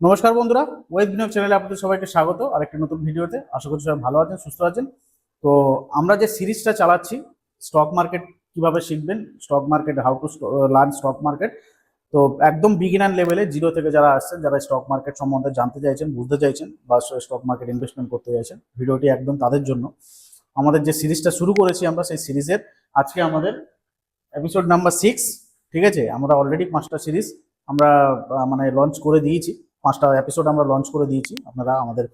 নমস্কার বন্ধুরা ওয়েব বিনিয়োগ চ্যানেলে আপনাদের সবাইকে স্বাগত। আর একটি নতুন ভিডিওতে আশা করছি সবাই ভালো আছেন, সুস্থ আছেন। তো আমরা যে সিরিজটা চালাচ্ছি স্টক মার্কেট কীভাবে শিখবেন stock market how to learn stock market তো একদম বিগিনার লেভেলে জিরো থেকে যারা আসছেন, যারা স্টক মার্কেট সম্বন্ধে জানতে চাইছেন, বুঝতে চাইছেন, বা স্টক মার্কেট ইনভেস্টমেন্ট করতে চাইছেন, ভিডিওটি একদম তাদের জন্য। আমাদের যে সিরিজটা শুরু করেছি আমরা, সেই সিরিজের আজকে আমাদের এপিসোড নাম্বার সিক্স ঠিক আছে? আমরা অলরেডি পাঁচটা সিরিজ আমরা মানে লঞ্চ করে দিয়েছি। পাঁচটা এপিসোড আমরা লঞ্চ করে দিয়েছি। আপনারা আমাদের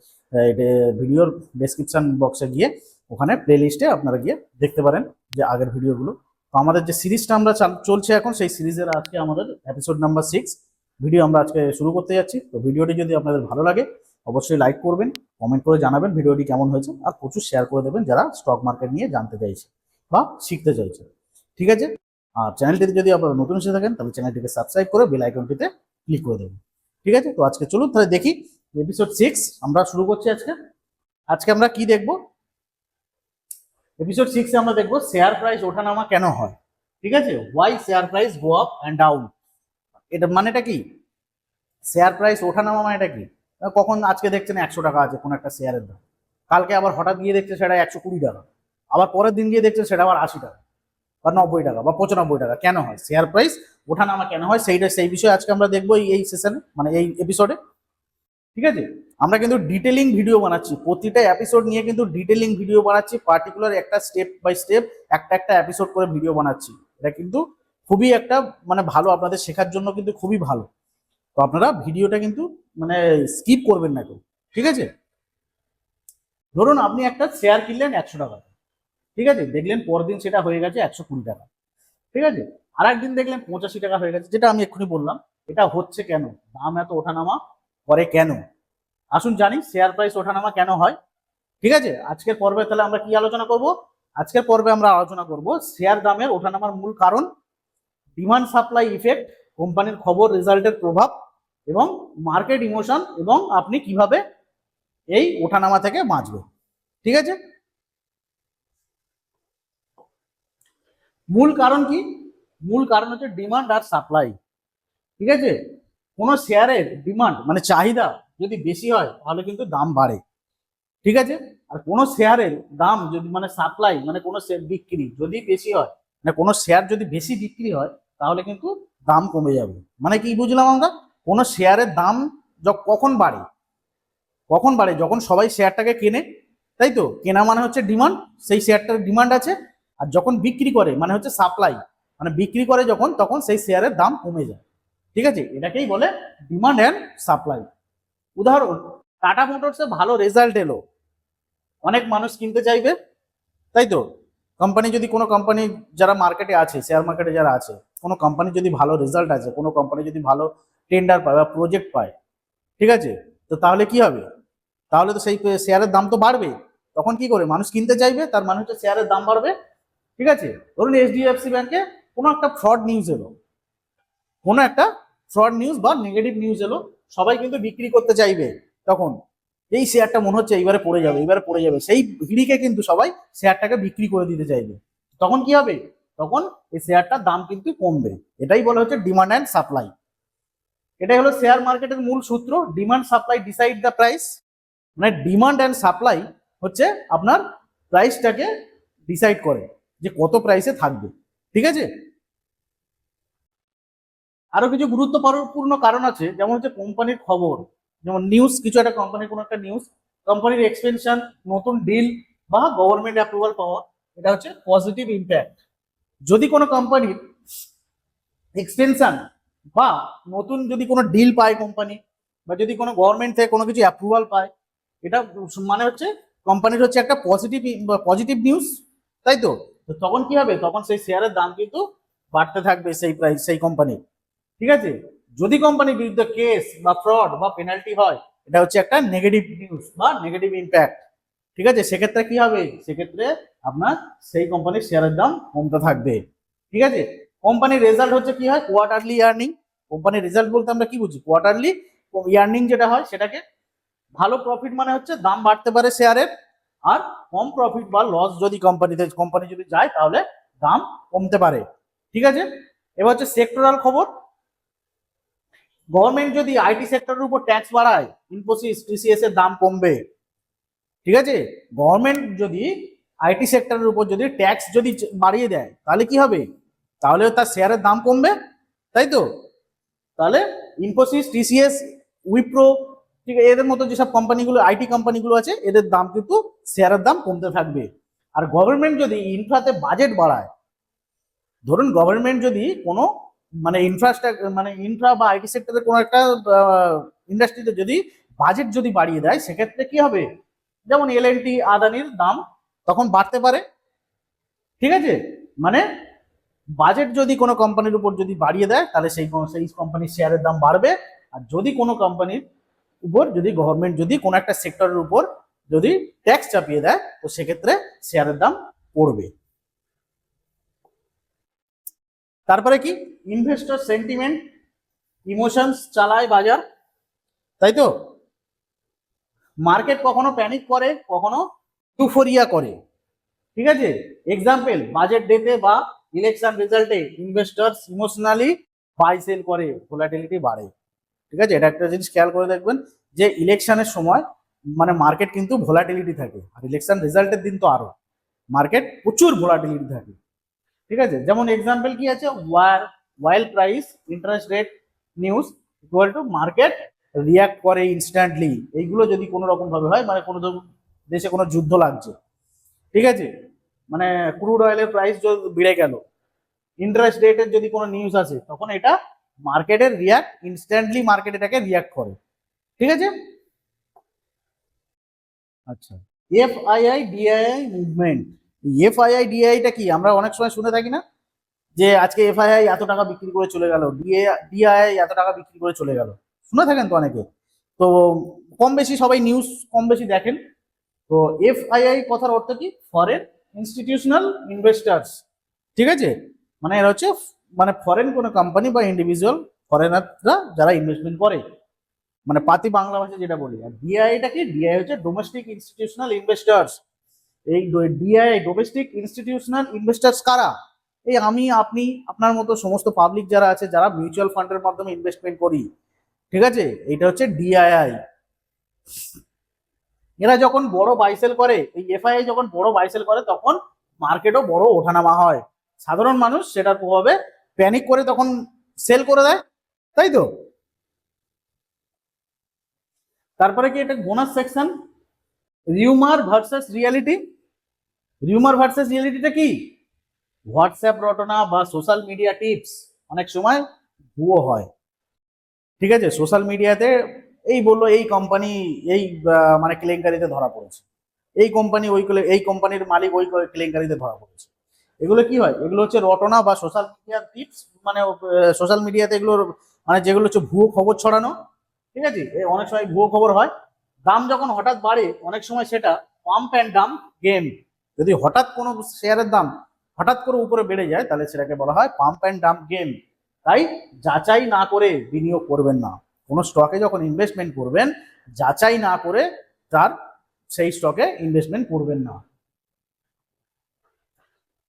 ভিডিওর ডেসক্রিপশন বক্সে গিয়ে ওখানে প্লে লিস্টে আপনারা গিয়ে দেখতে পারেন যে আগের ভিডিওগুলো। তো আমাদের যে সিরিজটা আমরা চাল- চলছে এখন, সেই সিরিজের আজকে আমাদের এপিসোড নাম্বার সিক্স ভিডিও আমরা আজকে শুরু করতে যাচ্ছি। তো ভিডিওটি যদি আপনাদের ভালো লাগে, অবশ্যই লাইক করবেন কমেন্ট করে জানাবেন ভিডিওটি কেমন হয়েছে, আর প্রচুর শেয়ার করে দেবেন যারা স্টক মার্কেট নিয়ে জানতে চাইছে বা শিখতে চাইছে। ঠিক আছে? আর চ্যানেলটিতে যদি আপনারা নতুন এসে থাকেন, তাহলে চ্যানেলটিকে সাবস্ক্রাইব করে বেল আইকনটিতে ক্লিক করে দেবেন। ঠিক আছে? তো আজকে চলুন, তাহলে দেখি এপিসোড সিক্স আমরা শুরু করছি আজকে। আজকে আমরা কি দেখব? এপিসোড সিক্সে আমরা দেখব শেয়ার প্রাইস ওঠানামা কেন হয়। ঠিক আছে? Why share price go up and down এটা মানেটা কি? শেয়ার প্রাইস ওঠানামা মানেটা কি? কখন আজকে দেখছেন একশো টাকা আছে কোনো একটা শেয়ারের দাম। কালকে আবার হঠাৎ গিয়ে দেখছে সেটা একশো কুড়ি টাকা। আবার পরের দিন গিয়ে দেখছে সেটা আবার আশি টাকা। বা নব্বই টাকা বা পঁচানব্বই টাকা, কেন হয়? শেয়ার প্রাইস ওঠানামা কেন হয়? সেইটা, সেই বিষয়ে আজকে আমরা দেখব এই- সেশনে মানে এই এপিসোডে ঠিক আছে? আমরা কিন্তু ডিটেলিং ভিডিও বানাচ্ছি। প্রতিটা এপিসোড নিয়ে কিন্তু ডিটেলিং ভিডিও বানাচ্ছি। পার্টিকুলার একটা স্টেপ বাই স্টেপ একটা একটা এপিসোড করে ভিডিও বানাচ্ছি। এটা কিন্তু খুবই একটা মানে ভালো, আপনাদের শেখার জন্য কিন্তু খুবই ভালো। তো আপনারা ভিডিওটা কিন্তু মানে স্কিপ করবেন না কেউ। ঠিক আছে? ধরুন আপনি একটা শেয়ার কিনলেন একশো টাকা। ঠিক আছে? দেখলেন পরদিন সেটা হয়ে গেছে একশো কুড়ি টাকা। ঠিক আছে? আর একদিন দেখলেন পঁচাশি টাকা হয়ে গেছে, যেটা আমি এক্ষুনি বললাম। এটা হচ্ছে কেন? দাম এত ওঠানামা করে কেন? আসুন জানি শেয়ার প্রাইস ওঠানামা কেন হয়? ঠিক আছে? আজকের পর্বে তাহলে আমরা কি আলোচনা করব? আজকের পর্বে আমরা আলোচনা করব শেয়ার দামের ওঠানামার মূল কারণ ডিমান্ড সাপ্লাই ইফেক্ট কোম্পানির খবর রেজাল্টের প্রভাব এবং মার্কেট ইমোশন এবং আপনি কীভাবে এই ওঠানামা থেকে বাঁচবেন। ঠিক আছে? মূল কারণ কি? মূল কারণ হচ্ছে ডিমান্ড আর সাপ্লাই ঠিক আছে? কোনো শেয়ারের ডিমান্ড মানে চাহিদা যদি বেশি হয়, তাহলে কিন্তু দাম বাড়ে, ঠিক আছে? আর কোনো শেয়ারের দাম যদি মানে সাপ্লাই মানে কোনো শেয়ার বিক্রি যদি বেশি হয় মানে কোনো শেয়ার যদি বেশি বিক্রি হয়, তাহলে কিন্তু দাম কমে যাবে। মানে কি বুঝলাম আমরা? কোনো শেয়ারের দাম কখন বাড়ে? কখন বাড়ে? যখন সবাই শেয়ারটাকে কেনে, তাই তো? কেনা মানে হচ্ছে ডিমান্ড সেই শেয়ারটার ডিমান্ড আছে আর যখন বিক্রি করে মানে হচ্ছে সাপ্লাই মানে বিক্রি করে যখন, তখন সেই শেয়ারের দাম কমে যায়। ঠিক আছে? এটাকেই বলে ডিমান্ড অ্যান্ড সাপ্লাই উদাহরণ টাটা মোটরসে ভালো রেজাল্ট এলো। অনেক মানুষ কিনতে চাইবে, তাই তো? কোম্পানি যদি, কোনো কোম্পানি যারা মার্কেটে আছে শেয়ার মার্কেটে যারা আছে, কোনো কোম্পানি যদি ভালো রেজাল্ট আছে, কোনো কোম্পানি যদি ভালো টেন্ডার পায় বা প্রজেক্ট পায়, ঠিক আছে? তো তাহলে কি হবে? তাহলে তো সেই শেয়ারের দাম তো বাড়বে। তখন কি করে? মানুষ কিনতে চাইবে, তার মানে হচ্ছে শেয়ারের দাম বাড়বে ঠিক আছে? ধরুন এইচডিএফসি ব্যাংকে কোনো একটা ফ্রড নিউজ এলো। কোনো একটা ফ্রড নিউজ বা নেগেটিভ নিউজ এলো, সবাই কিন্তু বিক্রি করতে চাইবে তখন। এই শেয়ারটা মনে হচ্ছে এইবারে পড়ে যাবে এবারে পড়ে যাবে। সেই ভিড়িকে কিন্তু সবাই শেয়ারটাকে বিক্রি করে দিতে চাইবে। তখন কি হবে? তখন এই শেয়ারটার দাম কিন্তু কমবে। এটাই বলা হচ্ছে ডিমান্ড অ্যান্ড সাপ্লাই এটাই হলো শেয়ার মার্কেটের মূল সূত্র। Demand supply decide the price মানে ডিমান্ড অ্যান্ড সাপ্লাই হচ্ছে আপনার প্রাইসটাকে ডিসাইড করে। যে কত প্রাইসে থাকবে, ঠিক আছে? আরও কিছু গুরুত্বপূর্ণ কারণ আছে, যেমন হচ্ছে কোম্পানির খবর। যেমন নিউজ কিছু একটা কোম্পানির কোনো একটা নিউজ কোম্পানির এক্সপেনশন নতুন ডিল বা গভর্নমেন্ট অ্যাপ্রুভাল পাওয়া, এটা হচ্ছে পজিটিভ ইম্প্যাক্ট যদি কোনো কোম্পানির এক্সটেনশন বা নতুন যদি কোনো ডিল পায় কোম্পানি বা যদি কোনো গভর্নমেন্ট থেকে কোনো কিছু অ্যাপ্রুভাল পায়, এটা মানে হচ্ছে কোম্পানির হচ্ছে একটা পজিটিভ পজিটিভ নিউজ তাই তো? তো তখন কি হবে? তখন সেই শেয়ারের দাম কিন্তু বাড়তে থাকবে সেই প্রাইস সেই কোম্পানির ঠিক আছে? যদি কোম্পানির বিরুদ্ধে কেস বা ফ্রড বা পেনাল্টি হয়, এটা হচ্ছে একটা নেগেটিভ নিউজ বা নেগেটিভ ইম্প্যাক্ট ঠিক আছে? সেক্ষেত্রে কি হবে? সেক্ষেত্রে আপনার সেই কোম্পানির শেয়ারের দাম কমতে থাকবে। ঠিক আছে? কোম্পানির রেজাল্ট হচ্ছে কি হয়? কোয়ার্টারলি ইয়ার্নিং কোম্পানির রেজাল্ট বলতে আমরা কি বুঝি? কোয়ার্টারলি ইয়ার্নিং যেটা হয়, সেটাকে ভালো প্রফিট মানে হচ্ছে দাম বাড়তে পারে শেয়ারের আর কম প্রফিট বা লস যদি কোম্পানিতে কোম্পানি যদি যায়, তাহলে দাম কমতে পারে। ঠিক আছে? এবার হচ্ছে সেক্টরাল খবর। গভর্নমেন্ট যদি আইটি সেক্টরের উপর ট্যাক্স বাড়ায় ইনফোসিস টিসিএস এর দাম কমবে। ঠিক আছে? গভর্নমেন্ট যদি আইটি সেক্টরের উপর যদি ট্যাক্স যদি বাড়িয়ে দেয়, তাহলে কি হবে? তাহলে তার শেয়ারের দাম কমবে। তাই তো? তাহলে ইনফোসিস টিসিএস উইপ্রো ঠিক আছে, এদের মতো যেসব কোম্পানিগুলো আইটি কোম্পানিগুলো আছে, এদের দাম কিন্তু শেয়ারের দাম কমতে থাকবে। আর গভর্নমেন্ট যদি ইনফ্রাতে বাজেট বাড়ায়, ধরুন গভর্নমেন্ট যদি কোনো মানে ইনফ্রাস্ট্রাকচার মানে ইনফ্রা বা আইটি সেক্টরের কোনো একটা ইন্ডাস্ট্রিতে যদি বাজেট যদি বাড়িয়ে দেয়, সেক্ষেত্রে কি হবে? যেমন এল এন টি আদানির দাম তখন বাড়তে পারে। ঠিক আছে? মানে বাজেট যদি কোনো কোম্পানির উপর যদি বাড়িয়ে দেয়, তাহলে সেই সেই কোম্পানির শেয়ারের দাম বাড়বে। আর যদি কোনো কোম্পানির উপর যদি গভর্নমেন্ট যদি কোনো একটা সেক্টরের উপর যদি ট্যাক্স চাপিয়ে দেয়, তো সেক্ষেত্রে শেয়ারের দাম পড়বে। তারপরে কি? ইনভেস্টর সেন্টিমেন্ট ইমোশনস চালায় বাজার, তাই তো? মার্কেট কখনো প্যানিক করে, কখনো ইউফোরিয়া করে। ঠিক আছে? এক্সাম্পল বাজেট ডেতে বা ইলেকশন রেজাল্টে ইনভেস্টার্স ইমোশনালি বাই সেল করে ভোলাটিলিটি বাড়ে। ঠিক আছে? এটা একটা জিনিস খেয়াল করে দেখবেন যে ইলেকশনের সময় মানে মার্কেট কিন্তু ভোলাটিলিটি থাকে। আর ইলেকশন রেজাল্টের দিন তো আরও। মার্কেট প্রচুর ভোলাটিলিটি থাকে। ঠিক আছে? যেমন এক্সাম্পল কি আছে? War oil price interest rate news equal to market react করে ইনস্ট্যান্টলি এইগুলো যদি কোনো রকম ভাবে হয় মানে কোনো দেশে কোনো যুদ্ধ লাগছে। ঠিক আছে? মানে ক্রুড অয়েলের প্রাইস যদি বেড়ে গেল ইন্টারেস্ট রেটের যদি কোনো নিউজ আসে, তখন এটা মার্কেটের রিয়াক্ট ইনস্ট্যান্টলি মার্কেট এটাকে রিয়াক্ট করে। ঠিক আছে? আচ্ছা। এফআইআই ডিআইআই মুভমেন্ট এফআইআই ডিআইটা কি? আমরা অনেক সময় শুনে থাকি না? যে আজকে এফআইআই এত টাকা বিক্রি করে চলে গেল ডিআইআই এত টাকা বিক্রি করে চলে গেল। শুনে থাকেন তো অনেকে? তো কম বেশি সবাই নিউজ কম বেশি দেখেন। তো এফআইআই কথার অর্থ কি? ফরেন ইনস্টিটিউশনাল ইনভেস্টার্স ঠিক আছে? মানে এরা হচ্ছে মানে ফরেন কোনো কোম্পানি বা ইন্ডিভিজুয়াল ফরেনাররা যারা ইনভেস্টমেন্ট করে মানে পাতি বাংলা ভাষায় যেটা বলি, আর ডিআইটা কি? ডিআই হচ্ছে ডোমেস্টিক ইনস্টিটিউশনাল ইনভেস্টার্স এই ডিআই ডোমেস্টিক ইনস্টিটিউশনাল ইনভেস্টার্স কারা? এই আমি, আপনি, আপনার মতো সমস্ত পাবলিক যারা আছে, যারা মিউচুয়াল ফান্ডের মাধ্যমে ইনভেস্টমেন্ট করি, ঠিক আছে? এটা হচ্ছে ডিআইআই এরা যখন বড় বাইসেল করে, এই এফআইআই যখন বড় বাইসেল করে, তখন মার্কেটও বড় ওঠানামা হয়। সাধারণ মানুষ সেটার প্রভাবে প্যানিক করে তখন সেল করে দেয়, তাই তো? তারপরে কি এটা bonus section rumour versus reality rumour versus রিয়ালিটিটা কি? হোয়াটসঅ্যাপ রটনা বা সোশ্যাল মিডিয়া টিপস অনেক সময় ভুয়ো হয়। ঠিক আছে? সোশ্যাল মিডিয়াতে এই বলল, এই কোম্পানি এই মানে কেলেঙ্কারিতে ধরা পড়েছে। এই কোম্পানি ওই এই কোম্পানির মালিক ওই কেলেঙ্কারিতে ধরা পড়েছে। এগুলো কি হয়? এগুলো হচ্ছে রটনা বা সোশ্যাল মিডিয়ার টিপস মানে সোশ্যাল মিডিয়াতে এগুলোর মানে যেগুলো হচ্ছে ভুয়ো খবর ছড়ানো, ঠিক আছে? অনেক সময় ভুয়ো খবর হয়। দাম যখন হঠাৎ বাড়ে, অনেক সময় সেটা পাম্প অ্যান্ড ডাম গেম যদি হঠাৎ কোনো শেয়ারের দাম হঠাৎ করে উপরে বেড়ে যায়, তাহলে সেটাকে বলা হয় পাম্প অ্যান্ড ডাম্প গেম তাই যাচাই না করে বিনিয়োগ করবেন না। কোনো স্টকে যখন ইনভেস্টমেন্ট করবেন, যাচাই না করে তার সেই স্টকে ইনভেস্টমেন্ট করবেন না।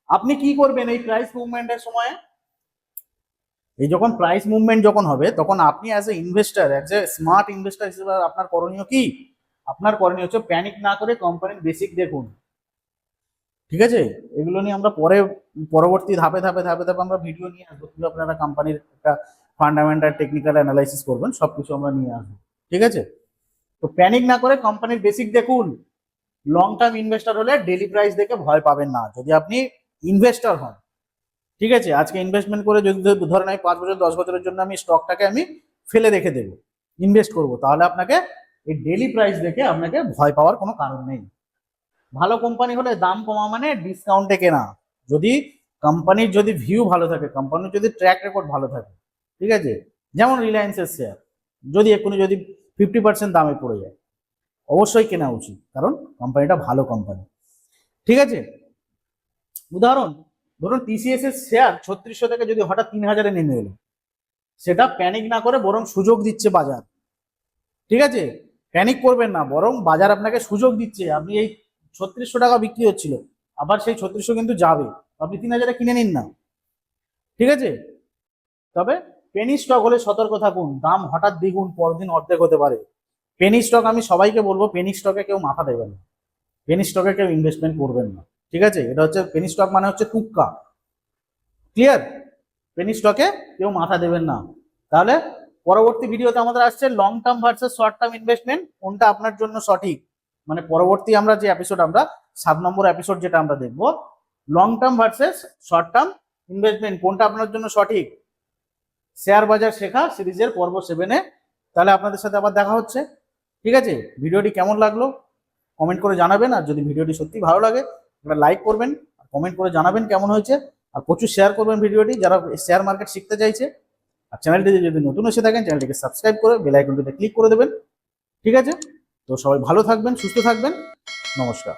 আপনি কি করবেন এই প্রাইস মুভমেন্টের সময়? এই যখন প্রাইস মুভমেন্ট যখন হবে, তখন আপনি as a investor as a smart investor হিসেবে আপনার করণীয় কি? আপনার করণীয় হচ্ছে প্যানিক না করে কোম্পানির বেসিক দেখুন। ঠিক আছে? এগুলো নিয়ে আমরা পরে, পরবর্তী ধাপে ধাপে ধাপে ধাপে আমরা ভিডিও নিয়ে আসব, কীভাবে আপনারা কোম্পানির একটা ফান্ডামেন্টাল টেকনিক্যাল অ্যানালাইসিস করবেন, সবকিছু আমরা নিয়ে আসব। ঠিক আছে? তো প্যানিক না করে কোম্পানির বেসিক দেখুন। লং টার্ম ইনভেস্টার হলে ডেলি প্রাইস দেখে ভয় পাবেন না। যদি আপনি ইনভেস্টর হন। ঠিক আছে? আজকে ইনভেস্টমেন্ট করে যদি ধরেন আমি পাঁচ বছর, দশ বছরের জন্য আমি স্টকটাকে আমি ফেলে রেখে দেবো ইনভেস্ট করব, তাহলে আপনাকে এই ডেলি প্রাইস দেখে আপনাকে ভয় পাওয়ার কোনো কারণ নেই। ভালো কোম্পানি হলে দাম কমা মানে ডিসকাউন্টে কেনা। যদি কোম্পানির যদি ভিউ ভালো থাকে কোম্পানির যদি ট্র্যাক রেকর্ড ভালো থাকে, ঠিক আছে? যেমন রিলায়েন্সের শেয়ার যদি এক্ষুনি যদি ফিফটি পার্সেন্ট দামে পড়ে যায়, অবশ্যই কেনা উচিত, কারণ কোম্পানিটা ভালো কোম্পানি ঠিক আছে? উদাহরণ, ধরুন টিসিএস এর শেয়ার ছত্রিশশো থেকে যদি হঠাৎ তিন হাজারে নেমে এলো, সেটা প্যানিক না করে বরং সুযোগ দিচ্ছে বাজার। ঠিক আছে? প্যানিক করবেন না, বরং বাজার আপনাকে সুযোগ দিচ্ছে। আপনি এই ছত্রিশশো টাকা বিক্রি হচ্ছিল, আবার সেই ছত্রিশশো কিন্তু যাবে। আপনি তিন হাজারে কিনে নিন না। ঠিক আছে? তবে পেনি স্টক হলে সতর্ক থাকুন, দাম হঠাৎ দ্বিগুণ, পরদিন অর্ধেক হতে পারে। পেনি স্টক আমি সবাইকে বলব পেনি স্টকে কেউ মাথা দেবেন না। পেনি স্টকে কেউ ইনভেস্টমেন্ট করবেন না। ঠিক আছে? এটা হচ্ছে পেনি স্টক মানে হচ্ছে টুক্কা ক্লিয়ার পেনি স্টকে কেউ মাথা দেবেন না। তাহলে পরবর্তী ভিডিওতে আমাদের আসছে long term versus short term investment কোনটা আপনার জন্য সঠিক? মানে পরবর্তী আমরা যে এপিসোড আমরা সাত নম্বর এপিসোড যেটা আমরা দেখব long term versus short term investment কোনটা আপনার জন্য সঠিক? শেয়ার বাজার শেখা সিরিজের পর্ব সেভেনে তাহলে আপনাদের সাথে আবার দেখা হচ্ছে। ঠিক আছে? ভিডিওটি কেমন লাগল? কমেন্ট করে জানাবেন। আর যদি ভিডিওটি সত্যি ভালো লাগে একটা লাইক করবেন, আর কমেন্ট করে জানাবেন কেমন হয়েছে, আর প্রচুর শেয়ার করবেন ভিডিওটি, যারা শেয়ার মার্কেট শিখতে চাইছে। আর চ্যানেলটি যদি নতুন এসে থাকেন চ্যানেলটিকে সাবস্ক্রাইব করে বেল আইকনটিতে ক্লিক করে দেবেন। ঠিক আছে? তো সবাই ভালো থাকবেন, সুস্থ থাকবেন। নমস্কার।